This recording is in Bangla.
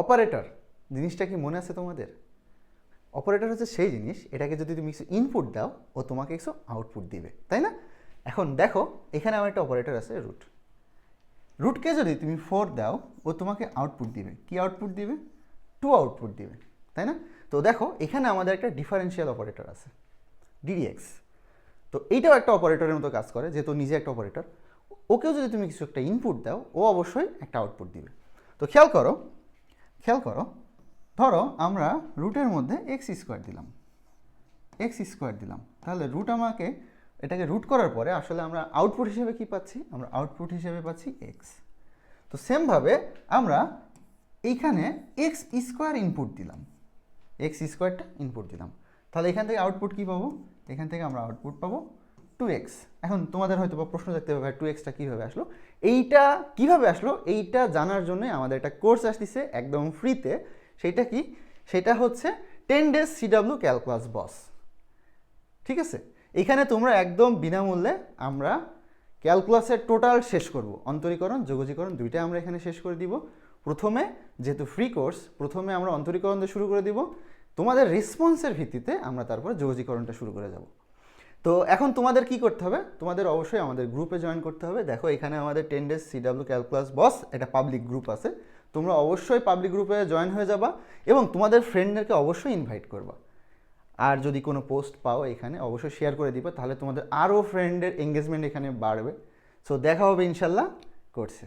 অপারেটর জিনিসটা কি মনে আছে তোমাদের? অপারেটর হচ্ছে সেই জিনিস, এটাকে যদি তুমি কিছু ইনপুট দাও, ও তোমাকে কিছু আউটপুট দিবে, তাই না? এখন দেখো, এখানে আমার একটা অপারেটর আছে রুট রুটকে যদি তুমি ফোর দাও, ও তোমাকে আউটপুট দিবে। কি আউটপুট দিবে? টু আউটপুট দিবে, তাই না? তো দেখো, এখানে আমাদের একটা ডিফারেন্সিয়াল অপারেটর আছে ডিডিএক্স তো এইটাও একটা অপারেটরের মতো কাজ করে, যেহেতু নিজে একটা অপারেটর ওকেও যদি তুমি কিছু একটা ইনপুট দাও, ও অবশ্যই একটা আউটপুট দিবে। তো খেয়াল করো খেয়াল করো, ধরো আমরা রুটের মধ্যে এক্স স্কোয়ার দিলাম এক্স স্কোয়ার দিলাম। তাহলে রুট আমাকে, এটাকে রুট করার পরে আসলে আমরা আউটপুট হিসেবে কি পাচ্ছি? আমরা আউটপুট হিসেবে পাচ্ছি এক্স তো সেমভাবে আমরা এইখানে এক্স স্কোয়ার ইনপুট দিলাম এক্স স্কোয়ারটা ইনপুট দিলাম। তাহলে এখান থেকে আউটপুট কী পাবো? এখান থেকে আমরা আউটপুট পাবো টু এক্স এখন তোমাদের হয়তো বা প্রশ্ন থাকতে হবে টু এক্সটা কীভাবে আসলো? এইটা কীভাবে আসলো? এইটা জানার জন্যই আমাদের একটা কোর্স আসতেছে একদম ফ্রিতে সেইটা কি? সেটা হচ্ছে ten days CW calculus boss ঠিক আছে? এখানে তোমরা একদম বিনামূল্যে আমরা ক্যালকুলাসের টোটাল শেষ করব। অন্তরীকরণ, যোগজীকরণ দুইটাই আমরা এখানে শেষ করে দিব। প্রথমে যেহেতু ফ্রি কোর্স প্রথমে আমরা অন্তরীকরণ দিয়ে শুরু করে দিব। তোমাদের রেসপন্সের ভিত্তিতে আমরা তারপরে যোগজীকরণটা শুরু করে যাব। তো এখন তোমাদের কি করতে হবে? তোমাদের অবশ্যই আমাদের গ্রুপে জয়েন করতে হবে। দেখো, এখানে আমাদের ten days CW calculus boss এটা পাবলিক গ্রুপ আছে। তোমরা অবশ্যই পাবলিক গ্রুপে জয়েন হয়ে যাবা এবং তোমাদের ফ্রেন্ডদেরকে অবশ্যই ইনভাইট করবা। আর যদি কোনো পোস্ট পাও এখানে, অবশ্যই শেয়ার করে দিবে, তাহলে তোমাদের আরও ফ্রেন্ডের এঙ্গেজমেন্ট এখানে বাড়বে। সো দেখা হবে ইনশাল্লাহ, করছে।